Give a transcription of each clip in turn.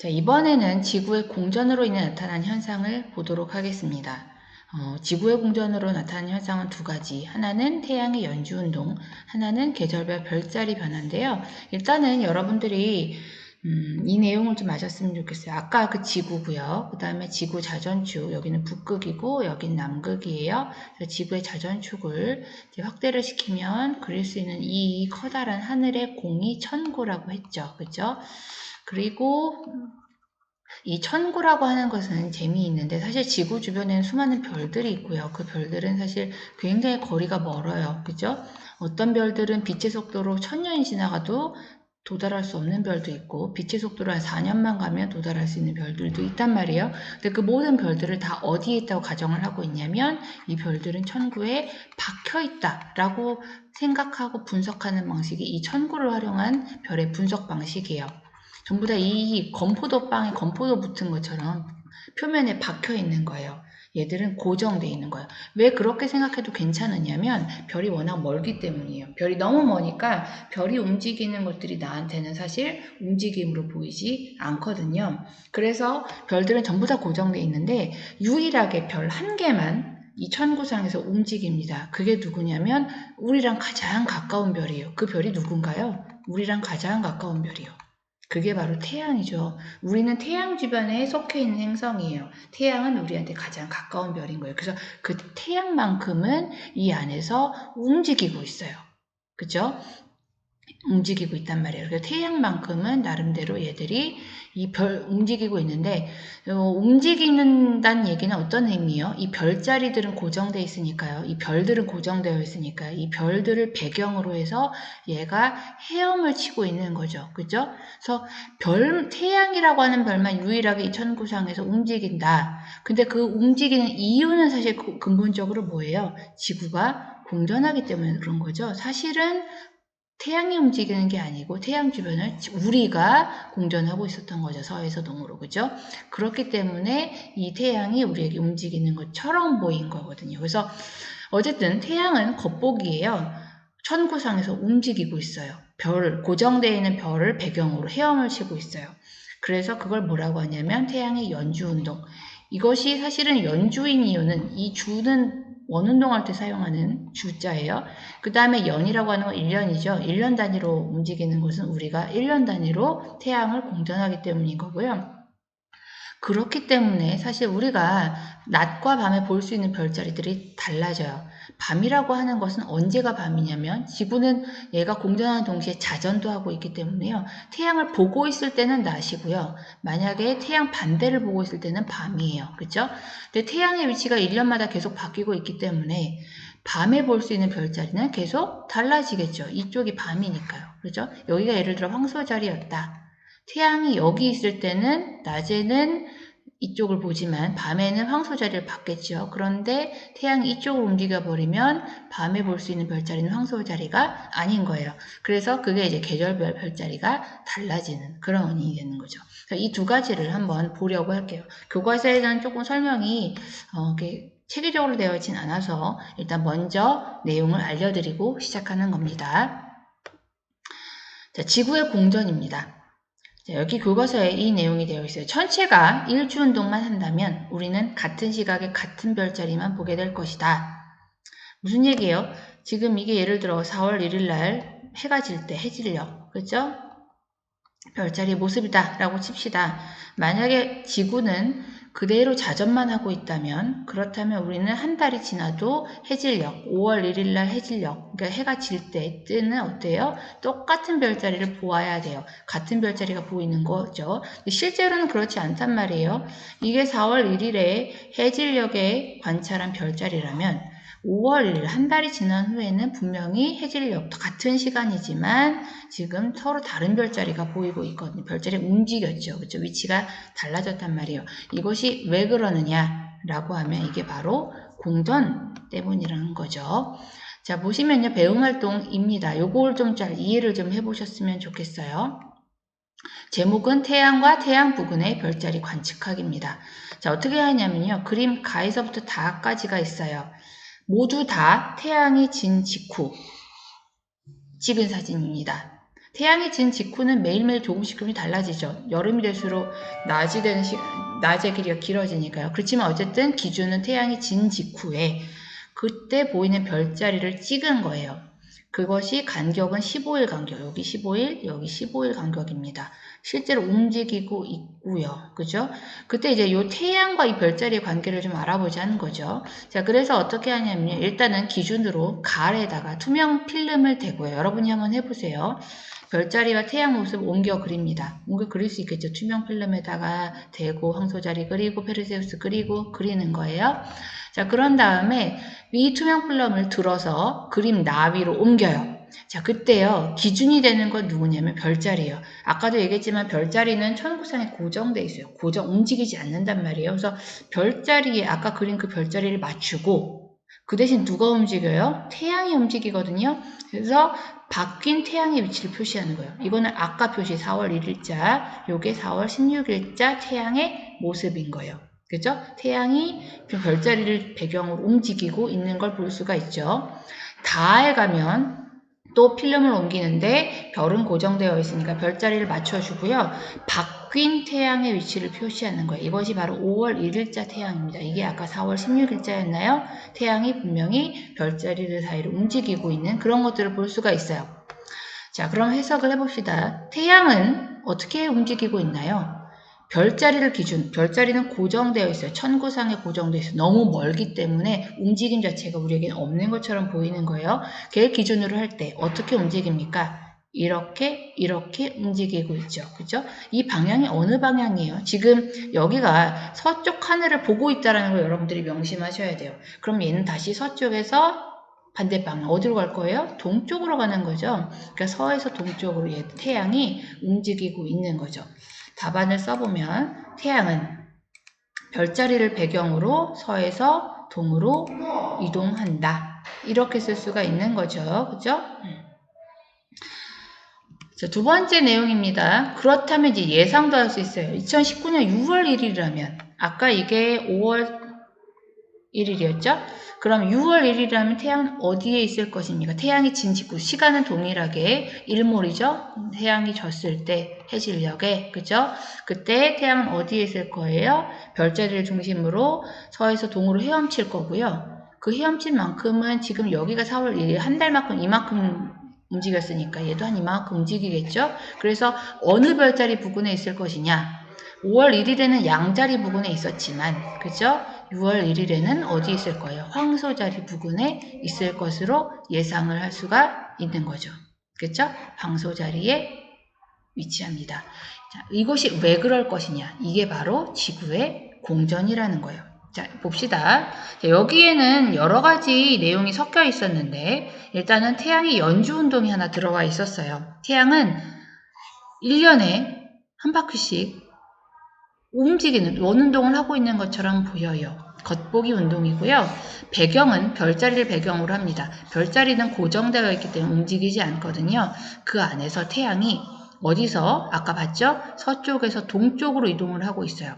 자, 이번에는 지구의 공전으로 인해 나타난 현상을 보도록 하겠습니다. 어, 지구의 공전으로 나타나는 현상은 두 가지. 하나는 태양의 연주운동, 하나는 계절별 별자리 변화인데요. 일단은 여러분들이 음, 이 내용을 좀 아셨으면 좋겠어요. 아까 그 지구고요. 그 다음에 지구 자전축, 여기는 북극이고 여긴 남극이에요. 지구의 자전축을 확대를 시키면 그릴 수 있는 이 커다란 하늘의 공이 천구라고 했죠. 그죠? 그리고 이 천구라고 하는 것은 재미있는데 사실 지구 주변에는 수많은 별들이 있고요. 그 별들은 사실 굉장히 거리가 멀어요. 그죠? 어떤 별들은 빛의 속도로 천 년이 지나가도 도달할 수 없는 별도 있고 빛의 속도로 한 4년만 가면 도달할 수 있는 별들도 있단 말이에요. 근데 그 모든 별들을 다 어디에 있다고 가정을 하고 있냐면 이 별들은 천구에 박혀 있다라고 생각하고 분석하는 방식이 이 천구를 활용한 별의 분석 방식이에요. 전부 다 이 건포도 빵에 건포도 붙은 것처럼 표면에 박혀 있는 거예요. 얘들은 고정되어 있는 거예요. 왜 그렇게 생각해도 괜찮으냐면 별이 워낙 멀기 때문이에요. 별이 너무 머니까 별이 움직이는 것들이 나한테는 사실 움직임으로 보이지 않거든요. 그래서 별들은 전부 다 고정되어 있는데 유일하게 별 한 개만 이 천구상에서 움직입니다. 그게 누구냐면 우리랑 가장 가까운 별이에요. 그 별이 누군가요? 우리랑 가장 가까운 별이요. 그게 바로 태양이죠. 우리는 태양 주변에 속해 있는 행성이에요. 태양은 우리한테 가장 가까운 별인 거예요. 그래서 그 태양만큼은 이 안에서 움직이고 있어요. 그죠? 움직이고 있단 말이에요. 그래서 태양만큼은 나름대로 얘들이 이 별 움직이고 있는데 어, 움직이는다는 얘기는 어떤 의미예요? 이 별자리들은 고정되어 있으니까요. 이 별들은 고정되어 있으니까 이 별들을 배경으로 해서 얘가 헤엄을 치고 있는 거죠. 그죠? 그래서 별 태양이라고 하는 별만 유일하게 이 천구상에서 움직인다. 근데 그 움직이는 이유는 사실 근본적으로 뭐예요? 지구가 공전하기 때문에 그런 거죠. 사실은 태양이 움직이는 게 아니고 태양 주변을 우리가 공전하고 있었던 거죠. 서에서 동으로. 그죠? 그렇기 때문에 이 태양이 우리에게 움직이는 것처럼 보인 거거든요. 그래서 어쨌든 태양은 겉보기예요. 천구상에서 움직이고 있어요. 별, 고정되어 있는 별을 배경으로 헤엄을 치고 있어요. 그래서 그걸 뭐라고 하냐면 태양의 연주 운동. 이것이 사실은 연주인 이유는 이 주는 원운동 할 때 사용하는 주자예요. 그 다음에 연이라고 하는 건 1년이죠. 1년 단위로 움직이는 것은 우리가 1년 단위로 태양을 공전하기 때문인 거고요. 그렇기 때문에 사실 우리가 낮과 밤에 볼 수 있는 별자리들이 달라져요. 밤이라고 하는 것은 언제가 밤이냐면 지구는 얘가 공전하는 동시에 자전도 하고 있기 때문에요. 태양을 보고 있을 때는 낮이고요. 만약에 태양 반대를 보고 있을 때는 밤이에요. 그죠? 근데 태양의 위치가 1년마다 계속 바뀌고 있기 때문에 밤에 볼 수 있는 별자리는 계속 달라지겠죠. 이쪽이 밤이니까요. 그죠? 여기가 예를 들어 황소 자리였다. 태양이 여기 있을 때는 낮에는 이쪽을 보지만 밤에는 황소자리를 받겠죠. 그런데 태양이 이쪽으로 움직여 버리면 밤에 볼 수 있는 별자리는 황소자리가 아닌 거예요. 그래서 그게 이제 계절별 별자리가 달라지는 그런 원인이 되는 거죠. 이 두 가지를 한번 보려고 할게요. 교과서에 대한 조금 설명이 어, 체계적으로 되어 있진 않아서 일단 먼저 내용을 알려드리고 시작하는 겁니다. 자, 지구의 공전입니다. 여기 교과서에 이 내용이 되어 있어요. 전체가 일주 운동만 한다면 우리는 같은 시각에 같은 별자리만 보게 될 것이다. 무슨 얘기예요? 지금 이게 예를 들어 4월 1일 날 해가 질 때 해질녘 그죠? 별자리 모습이다 라고 칩시다. 만약에 지구는 그대로 자전만 하고 있다면 그렇다면 우리는 한 달이 지나도 해질녘 5월 1일 날 해질녘 그러니까 해가 질 때 뜨는 어때요? 똑같은 별자리를 보아야 돼요. 같은 별자리가 보이는 거죠. 실제로는 그렇지 않단 말이에요. 이게 4월 1일에 해질녘에 관찰한 별자리라면 5월 1일 한 달이 지난 후에는 분명히 해질녘 같은 시간이지만 지금 서로 다른 별자리가 보이고 있거든요. 별자리 움직였죠. 그렇죠? 위치가 달라졌단 말이에요. 이것이 왜 그러느냐라고 하면 이게 바로 공전 때문이라는 거죠. 자, 보시면요. 배움 활동입니다. 요걸 좀 잘 이해를 좀 해보셨으면 좋겠어요. 제목은 태양과 태양 부근의 별자리 관측하기입니다. 자, 어떻게 하냐면요. 그림 가에서부터 다까지가 있어요. 모두 다 태양이 진 직후 찍은 사진입니다. 태양이 진 직후는 매일매일 조금씩 조금씩 달라지죠. 여름이 될수록 낮이 되는 시, 낮의 길이가 길어지니까요. 그렇지만 어쨌든 기준은 태양이 진 직후에 그때 보이는 별자리를 찍은 거예요. 그것이 간격은 15일 간격, 여기 15일, 여기 15일 간격입니다. 실제로 움직이고 있고요. 그죠? 그때 이제 요 태양과 이 별자리의 관계를 좀 알아보자는 거죠. 자, 그래서 어떻게 하냐면 일단은 기준으로 갈에다가 투명 필름을 대고요. 여러분이 한번 해보세요. 별자리와 태양 모습 옮겨 그립니다. 옮겨 그릴 수 있겠죠. 투명 필름에다가 대고 황소자리 그리고 페르세우스 그리고 그리는 거예요. 자, 그런 다음에 이 투명 필름을 들어서 그림 나위로 옮겨요. 자, 그때요. 기준이 되는 건 누구냐면 별자리예요. 아까도 얘기했지만 별자리는 천구상에 고정돼 있어요. 고정 움직이지 않는단 말이에요. 그래서 별자리에 아까 그린 그 별자리를 맞추고 그 대신 누가 움직여요? 태양이 움직이거든요. 그래서 바뀐 태양의 위치를 표시하는 거예요. 이거는 아까 표시 4월 1일자, 요게 4월 16일자 태양의 모습인 거예요. 그죠? 태양이 그 별자리를 배경으로 움직이고 있는 걸 볼 수가 있죠. 다에 가면 또 필름을 옮기는데 별은 고정되어 있으니까 별자리를 맞춰주고요. 바뀐 태양의 위치를 표시하는 거예요. 이것이 바로 5월 1일자 태양입니다. 이게 아까 4월 16일자였나요? 태양이 분명히 별자리를 사이로 움직이고 있는 그런 것들을 볼 수가 있어요. 자, 그럼 해석을 해봅시다. 태양은 어떻게 움직이고 있나요? 별자리를 기준, 별자리는 고정되어 있어요. 천구상에 고정되어 있어요. 너무 멀기 때문에 움직임 자체가 우리에게는 없는 것처럼 보이는 거예요. 걔 기준으로 할 때 어떻게 움직입니까? 이렇게 이렇게 움직이고 있죠. 그죠? 이 방향이 어느 방향이에요? 지금 여기가 서쪽 하늘을 보고 있다는 걸 여러분들이 명심하셔야 돼요. 그럼 얘는 다시 서쪽에서 반대 방향 어디로 갈 거예요? 동쪽으로 가는 거죠. 그러니까 서에서 동쪽으로 얘 태양이 움직이고 있는 거죠. 답안을 써보면 태양은 별자리를 배경으로 서에서 동으로 이동한다. 이렇게 쓸 수가 있는 거죠. 그죠? 자, 두 번째 내용입니다. 그렇다면 이제 예상도 할 수 있어요. 2019년 6월 1일이라면 아까 이게 5월 1일이었죠? 그럼 6월 1일이라면 태양은 어디에 있을 것입니까? 태양이 진 직후 시간은 동일하게 일몰이죠. 태양이 졌을 때 해질녘에 그죠? 그때 태양은 어디에 있을 거예요? 별자리를 중심으로 서에서 동으로 헤엄칠 거고요. 그 헤엄칠 만큼은 지금 여기가 4월 1일 한 달만큼 이만큼 움직였으니까 얘도 한 이만큼 움직이겠죠? 그래서 어느 별자리 부근에 있을 것이냐? 5월 1일에는 양자리 부근에 있었지만, 그죠? 6월 1일에는 어디 있을 거예요? 황소자리 부근에 있을 것으로 예상을 할 수가 있는 거죠. 그죠? 황소자리에 위치합니다. 자, 이것이 왜 그럴 것이냐? 이게 바로 지구의 공전이라는 거예요. 자, 봅시다. 자, 여기에는 여러 가지 내용이 섞여 있었는데, 일단은 태양의 연주 운동이 하나 들어가 있었어요. 태양은 1년에 한 바퀴씩 움직이는 원운동을 하고 있는 것처럼 보여요. 겉보기 운동이고요. 배경은 별자리를 배경으로 합니다. 별자리는 고정되어 있기 때문에 움직이지 않거든요. 그 안에서 태양이 어디서 아까 봤죠? 서쪽에서 동쪽으로 이동을 하고 있어요.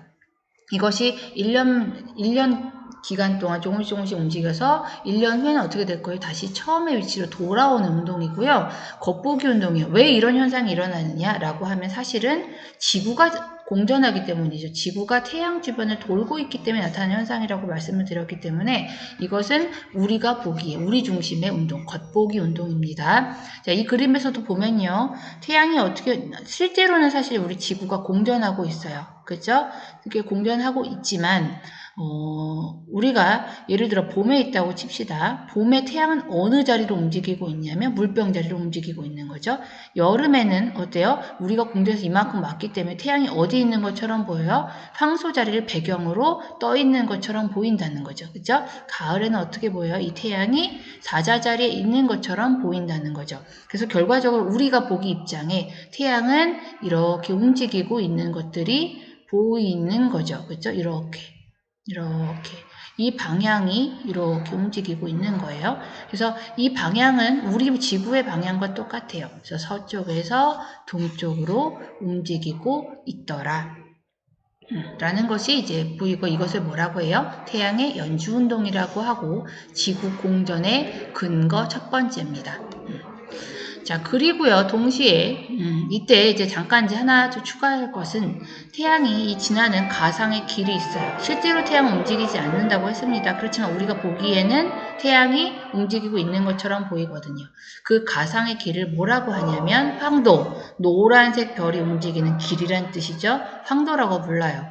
이것이 1년 1년 기간 동안 조금씩 조금씩 움직여서 1년 후에는 어떻게 될 거예요? 다시 처음의 위치로 돌아오는 운동이고요. 겉보기 운동이요. 왜 이런 현상이 일어나느냐라고 하면 사실은 지구가 공전하기 때문이죠. 지구가 태양 주변을 돌고 있기 때문에 나타나는 현상이라고 말씀을 드렸기 때문에 이것은 우리가 보기에 우리 중심의 운동, 겉보기 운동입니다. 자, 이 그림에서도 보면요. 태양이 어떻게 실제로는 사실 우리 지구가 공전하고 있어요. 그죠? 이렇게 공전하고 있지만 어, 우리가 예를 들어 봄에 있다고 칩시다. 봄에 태양은 어느 자리로 움직이고 있냐면 물병 자리로 움직이고 있는 거죠. 여름에는 어때요? 우리가 공전에서 이만큼 왔기 때문에 태양이 어디 있는 것처럼 보여요? 황소 자리를 배경으로 떠 있는 것처럼 보인다는 거죠. 그죠? 가을에는 어떻게 보여요? 이 태양이 사자 자리에 있는 것처럼 보인다는 거죠. 그래서 결과적으로 우리가 보기 입장에 태양은 이렇게 움직이고 있는 것들이 보이는 거죠. 그죠? 이렇게. 이렇게 이 방향이 이렇게 움직이고 있는 거예요. 그래서 이 방향은 우리 지구의 방향과 똑같아요. 그래서 서쪽에서 동쪽으로 움직이고 있더라. 음, 라는 것이 이제 보이고 이것을 뭐라고 해요? 태양의 연주운동이라고 하고 지구 공전의 근거 첫 번째입니다. 음. 자, 그리고요, 동시에, 음, 이때 이제 잠깐 이제 하나 더 추가할 것은 태양이 이 지나는 가상의 길이 있어요. 실제로 태양은 움직이지 않는다고 했습니다. 그렇지만 우리가 보기에는 태양이 움직이고 있는 것처럼 보이거든요. 그 가상의 길을 뭐라고 하냐면 황도, 노란색 별이 움직이는 길이란 뜻이죠. 황도라고 불러요.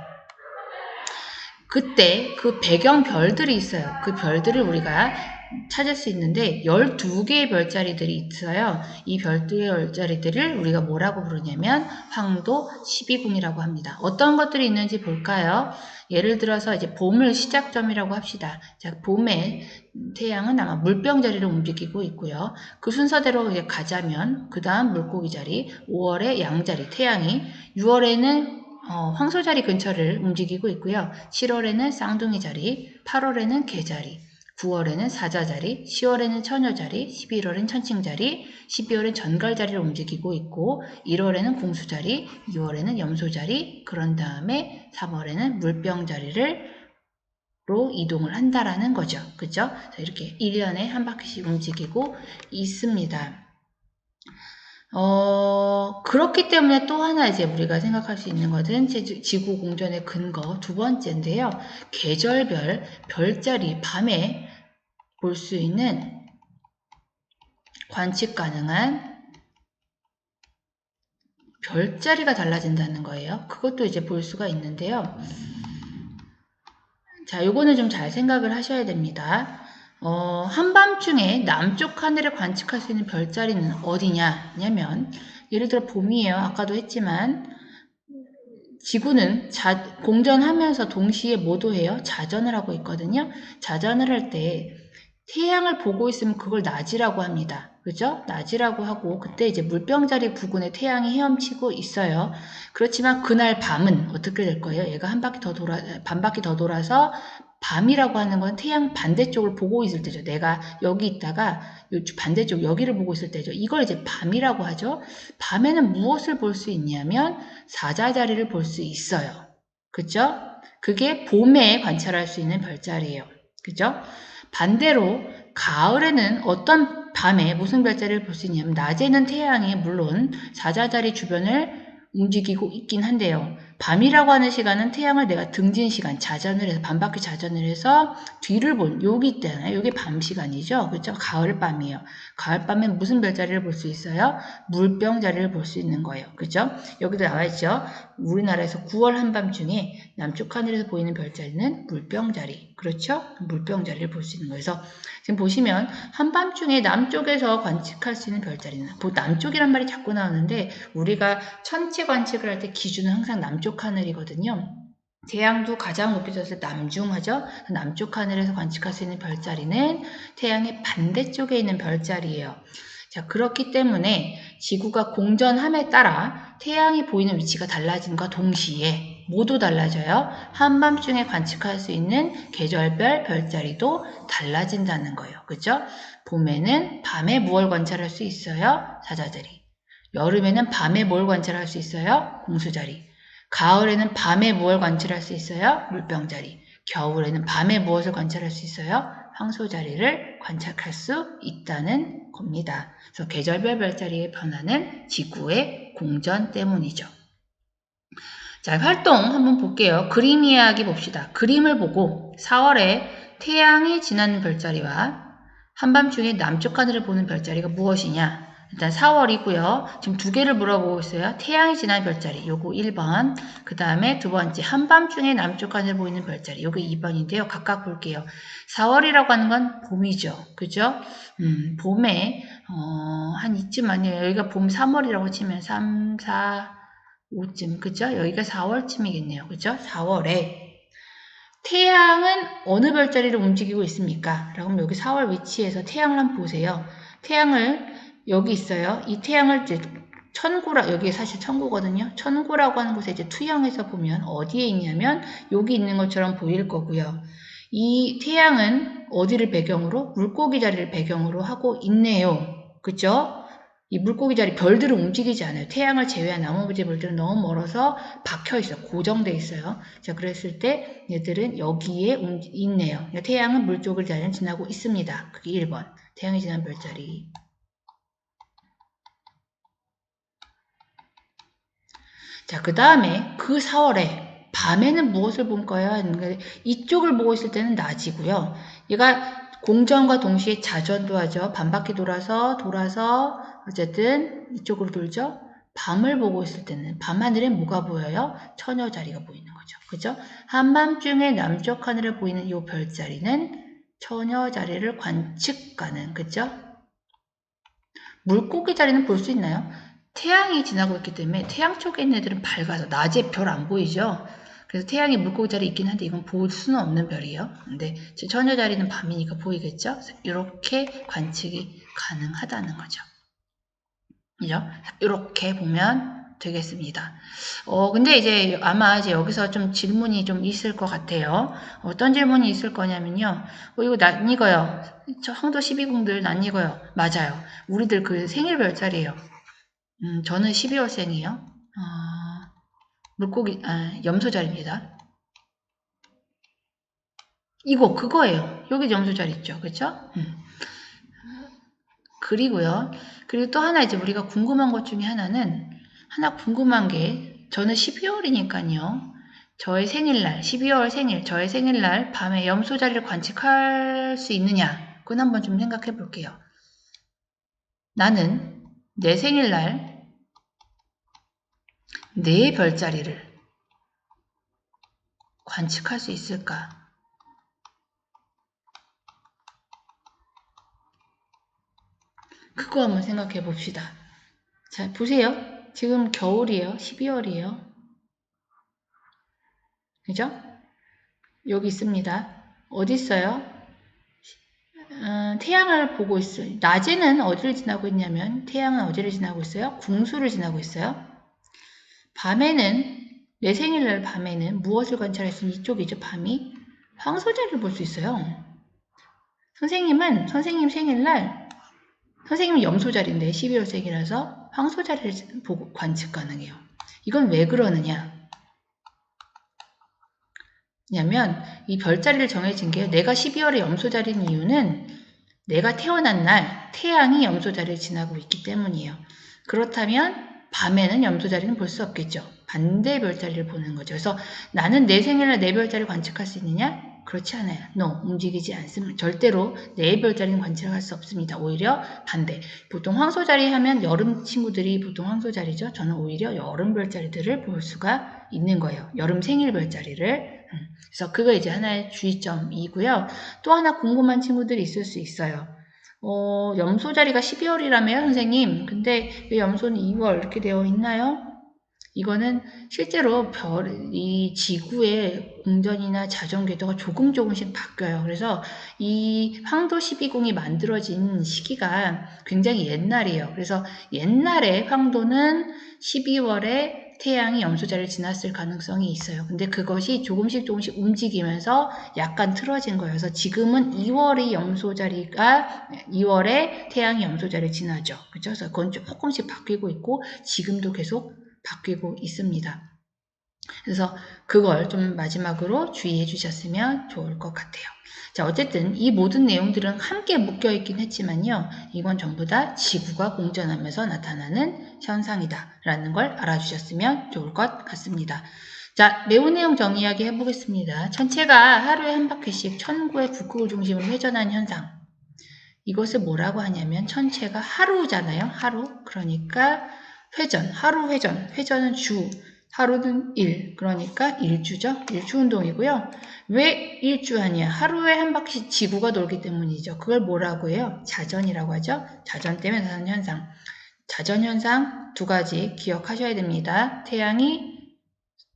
그때 그 배경 별들이 있어요. 그 별들을 우리가 찾을 수 있는데 12개의 별자리들이 있어요. 이 별들의 별자리들을 우리가 뭐라고 부르냐면 황도 12궁이라고 합니다. 어떤 것들이 있는지 볼까요? 예를 들어서 이제 봄을 시작점이라고 합시다. 자, 봄에 태양은 아마 물병 자리를 움직이고 있고요. 그 순서대로 이제 가자면 그 다음 물고기 자리, 5월에 양 자리, 태양이 6월에는 어, 황소 자리 근처를 움직이고 있고요. 7월에는 쌍둥이 자리, 8월에는 개 자리, 9월에는 사자 자리, 10월에는 처녀 자리, 11월엔 천칭 자리, 12월엔 전갈 자리를 움직이고 있고 1월에는 공수 자리, 2월에는 염소 자리, 그런 다음에 3월에는 물병 자리를 로 이동을 한다라는 거죠. 그죠? 자, 이렇게 1년에 한 바퀴씩 움직이고 있습니다. 어, 그렇기 때문에 또 하나 이제 우리가 생각할 수 있는 것은 제- 지구 공전의 근거 두 번째인데요. 계절별 별자리 밤에 볼 수 있는 관측 가능한 별자리가 달라진다는 거예요. 그것도 이제 볼 수가 있는데요. 자, 요거는 좀 잘 생각을 하셔야 됩니다. 어, 한밤중에 남쪽 하늘을 관측할 수 있는 별자리는 어디냐? 냐면, 예를 들어 봄이에요. 아까도 했지만, 지구는 자, 공전하면서 동시에 뭐도 해요? 자전을 하고 있거든요. 자전을 할 때 태양을 보고 있으면 그걸 낮이라고 합니다. 그죠? 낮이라고 하고 그때 이제 물병자리 부근에 태양이 헤엄치고 있어요. 그렇지만 그날 밤은 어떻게 될 거예요? 얘가 한 바퀴 더 돌아 반 바퀴 더 돌아서 밤이라고 하는 건 태양 반대쪽을 보고 있을 때죠. 내가 여기 있다가 반대쪽 여기를 보고 있을 때죠. 이걸 이제 밤이라고 하죠. 밤에는 무엇을 볼 수 있냐면 사자자리를 볼 수 있어요. 그죠? 그게 봄에 관찰할 수 있는 별자리예요. 그죠? 반대로 가을에는 어떤 밤에 무슨 별자리를 볼 수 있냐면 낮에는 태양이 물론 사자자리 주변을 움직이고 있긴 한데요. 밤이라고 하는 시간은 태양을 내가 등진 시간, 자전을 해서 반바퀴 자전을 해서 뒤를 본 여기 있잖아요. 이게 밤 시간이죠. 그렇죠? 가을 밤이에요. 가을 밤엔 무슨 별자리를 볼 수 있어요? 물병 자리를 볼 수 있는 거예요. 그죠? 여기도 나와 있죠. 우리나라에서 9월 한밤중에 남쪽 하늘에서 보이는 별자리는 물병 자리. 그렇죠? 물병 자리를 볼 수 있는 거예요. 그래서 지금 보시면 한밤중에 남쪽에서 관측할 수 있는 별자리는 뭐 남쪽이란 말이 자꾸 나오는데 우리가 천체 관측을 할 때 기준은 항상 남쪽 하늘이거든요. 태양도 가장 높이 때 남중하죠. 남쪽 하늘에서 관측할 수 있는 별자리는 태양의 반대쪽에 있는 별자리예요. 자, 그렇기 때문에 지구가 공전함에 따라 태양이 보이는 위치가 달라진과 동시에 모두 달라져요. 한밤중에 관측할 수 있는 계절별 별자리도 달라진다는 거예요. 그죠? 봄에는 밤에 무얼 관찰할 수 있어요? 사자자리. 여름에는 밤에 뭘 관찰할 수 있어요? 공수자리. 가을에는 밤에 무엇을 관찰할 수 있어요? 물병자리. 겨울에는 밤에 무엇을 관찰할 수 있어요? 황소자리를 관찰할 수 있다는 겁니다. 그래서 계절별 별자리의 변화는 지구의 공전 때문이죠. 자, 활동 한번 볼게요. 그림 이야기 봅시다. 그림을 보고 4월에 태양이 지나는 별자리와 한밤중에 남쪽 하늘을 보는 별자리가 무엇이냐? 일단 4월이고요. 지금 두 개를 물어보고 있어요. 태양이 지나는 별자리, 요거 1번. 그 다음에 두 번째, 한밤중에 남쪽 하늘 보이는 별자리, 요게 2번인데요. 각각 볼게요. 4월이라고 하는 건 봄이죠. 그죠? 음, 봄에, 어, 한 이쯤 아니에요. 여기가 봄 3월이라고 치면 3, 4, 5쯤. 그죠? 여기가 4월쯤이겠네요. 그죠? 4월에. 태양은 어느 별자리를 움직이고 있습니까? 라고 하면 여기 4월 위치에서 태양을 한번 보세요. 태양을 여기 있어요. 이 태양을 이제 천구라 여기 사실 천구거든요. 천구라고 하는 곳에 이제 투영해서 보면 어디에 있냐면 여기 있는 것처럼 보일 거고요. 이 태양은 어디를 배경으로 물고기 자리를 배경으로 하고 있네요. 그죠? 이 물고기 자리 별들은 움직이지 않아요. 태양을 제외한 나머지 별들은 너무 멀어서 박혀 있어. 고정돼 있어요. 자, 그랬을 때 얘들은 여기에 있네요. 태양은 물 쪽을 자리는 지나고 있습니다. 그게 1번. 태양이 지난 별자리. 자, 그 다음에 그 4월에 밤에는 무엇을 볼까요? 이쪽을 보고 있을 때는 낮이고요. 얘가 공전과 동시에 자전도 하죠. 반바퀴 돌아서 돌아서 어쨌든 이쪽으로 돌죠. 밤을 보고 있을 때는 밤하늘에 뭐가 보여요? 처녀 자리가 보이는 거죠. 그죠? 한밤중에 남쪽 하늘에 보이는 이 별자리는 처녀 자리를 관측 가는 그죠? 물고기 자리는 볼 수 있나요? 태양이 지나고 있기 때문에 태양 쪽에 있는 애들은 밝아서 낮에 별 안 보이죠. 그래서 태양이 물고기 자리에 있긴 한데 이건 볼 수는 없는 별이에요. 근데 제 처녀 자리는 밤이니까 보이겠죠? 이렇게 관측이 가능하다는 거죠. 그죠? 이렇게 보면 되겠습니다. 어, 근데 이제 아마 이제 여기서 좀 질문이 좀 있을 것 같아요. 어떤 질문이 있을 거냐면요. 어, 이거 낯익어요. 저 황도 12궁들 낯익어요. 맞아요. 우리들 그 생일 별자리예요. 음, 저는 12월생이에요. 어, 물고기, 아, 염소자리입니다. 이거, 그거예요. 여기 염소자리 있죠. 그쵸? 음. 그리고요. 그리고 또 하나 이제 우리가 궁금한 것 중에 하나는, 하나 궁금한 게, 저는 12월이니까요. 저의 생일날, 12월 생일, 저의 생일날 밤에 염소자리를 관측할 수 있느냐? 그건 한번 좀 생각해 볼게요. 나는 내 생일날 내 별자리를 관측할 수 있을까? 그거 한번 생각해 봅시다. 자, 보세요. 지금 겨울이에요. 12월이에요. 그죠? 여기 있습니다. 어디 있어요? 어, 태양을 보고 있어요. 낮에는 어디를 지나고 있냐면 태양은 어디를 지나고 있어요? 궁수를 지나고 있어요. 밤에는 내 생일날 밤에는 무엇을 있는 이쪽이죠. 밤이 황소자리를 볼 수 있어요. 선생님은 선생님 생일날 선생님은 염소자리인데 12월 생이라서 황소자리를 보고 관측 가능해요. 이건 왜 그러느냐?냐면 이 별자리를 정해진 게 내가 12월에 염소자리인 이유는 내가 태어난 날 태양이 염소자리를 지나고 있기 때문이에요. 그렇다면 밤에는 염소자리는 볼 수 없겠죠. 반대 별자리를 보는 거죠. 그래서 나는 내 생일날 내 별자리를 관측할 수 있느냐? 그렇지 않아요. No, 움직이지 않습니다. 절대로 내 별자리는 관측할 수 없습니다. 오히려 반대. 보통 황소자리 하면 여름 친구들이 보통 황소자리죠. 저는 오히려 여름 별자리들을 볼 수가 있는 거예요. 여름 생일 별자리를. 음, 그래서 그거 이제 하나의 주의점이고요. 또 하나 궁금한 친구들이 있을 수 있어요. 어, 염소 자리가 12월이라며요, 선생님. 근데 왜 염소는 2월 이렇게 되어 있나요? 이거는 실제로 별, 이 지구의 공전이나 자전 궤도가 조금 조금씩 바뀌어요. 그래서 이 황도 12궁이 만들어진 시기가 굉장히 옛날이에요. 그래서 옛날에 황도는 12월에 태양이 염소자리를 지났을 가능성이 있어요. 근데 그것이 조금씩 조금씩 움직이면서 약간 틀어진. 그래서 지금은 2월이 염소자리가 2월에 태양이 염소자리를 지나죠. 그죠? 그래서 그건 조금씩 바뀌고 있고 지금도 계속 바뀌고 있습니다. 그래서 그걸 좀 마지막으로 주의해 주셨으면 좋을 것 같아요. 자, 어쨌든 이 모든 내용들은 함께 묶여 있긴 했지만요. 이건 전부 다 지구가 공전하면서 나타나는 현상이다. 라는 걸 알아주셨으면 좋을 것 같습니다. 자, 매운 내용 정리하기 해보겠습니다. 천체가 하루에 한 바퀴씩 천구의 북극을 중심으로 회전하는 현상. 이것을 뭐라고 하냐면 천체가 하루잖아요. 하루. 그러니까 회전, 하루 회전. 회전은 주. 하루는 일, 그러니까 일주죠. 일주 운동이고요. 왜 일주하냐? 하루에 한 바퀴 지구가 돌기 때문이죠. 그걸 뭐라고 해요? 자전이라고 하죠. 자전 때문에 나는 현상. 자전 현상 두 가지 기억하셔야 됩니다. 태양이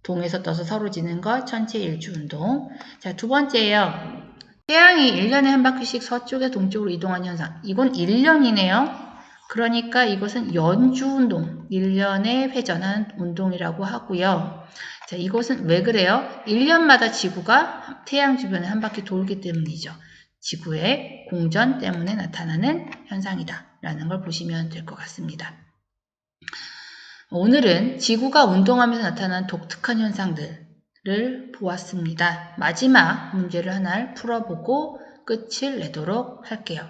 동에서 떠서 서로 지는 것, 천체 일주 운동. 자, 두 번째예요. 태양이 1년에 한 바퀴씩 서쪽에 동쪽으로 이동하는 현상. 이건 1년이네요. 그러니까 이것은 연주 운동, 1년에 회전한 운동이라고 하고요. 자, 이것은 왜 그래요? 1년마다 지구가 태양 주변에 한 바퀴 돌기 때문이죠. 지구의 공전 때문에 나타나는 현상이다. 라는 걸 보시면 될 것 같습니다. 오늘은 지구가 운동하면서 나타난 독특한 현상들을 보았습니다. 마지막 문제를 하나를 풀어보고 끝을 내도록 할게요.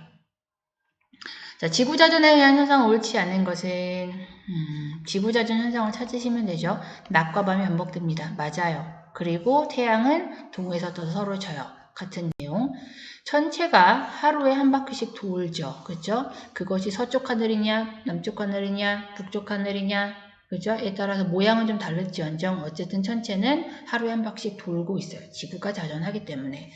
자, 지구자전에 의한 현상은 옳지 않은 것은 음, 지구자전 현상을 찾으시면 되죠. 낮과 밤이 반복됩니다. 맞아요. 그리고 태양은 동에서 더 서로 져요. 같은 내용. 천체가 하루에 한 바퀴씩 돌죠. 그죠? 그것이 서쪽 하늘이냐, 남쪽 하늘이냐, 북쪽 하늘이냐, 그죠? 에 따라서 모양은 좀 다를지언정 어쨌든 천체는 하루에 한 바퀴씩 돌고 있어요. 지구가 자전하기 때문에.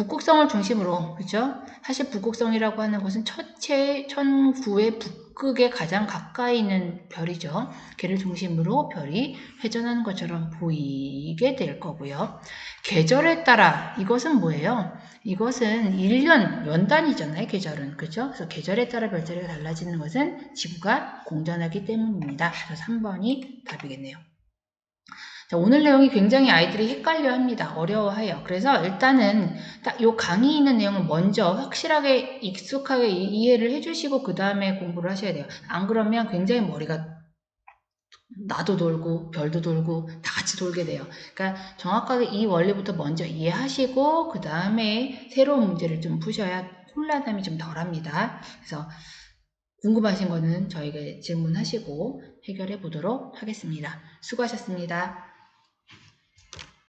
북극성을 중심으로, 그죠? 사실 북극성이라고 하는 것은 천체, 천구의 북극에 가장 가까이 있는 별이죠. 걔를 중심으로 별이 회전하는 것처럼 보이게 될 거고요. 계절에 따라 이것은 뭐예요? 이것은 1년, 연단이잖아요, 계절은. 그죠? 그래서 계절에 따라 별자리가 달라지는 것은 지구가 공전하기 때문입니다. 그래서 3번이 답이겠네요. 자, 오늘 내용이 굉장히 아이들이 헷갈려 합니다. 어려워해요. 그래서 일단은 딱 요 강의 있는 내용을 먼저 확실하게 익숙하게 이- 이해를 해주시고 그 다음에 공부를 하셔야 돼요. 안 그러면 굉장히 머리가 나도 돌고 별도 돌고 다 같이 돌게 돼요. 그러니까 정확하게 이 원리부터 먼저 이해하시고 그 다음에 새로운 문제를 좀 푸셔야 혼란함이 좀 덜합니다. 그래서 궁금하신 거는 저에게 질문하시고 해결해 보도록 하겠습니다. 수고하셨습니다.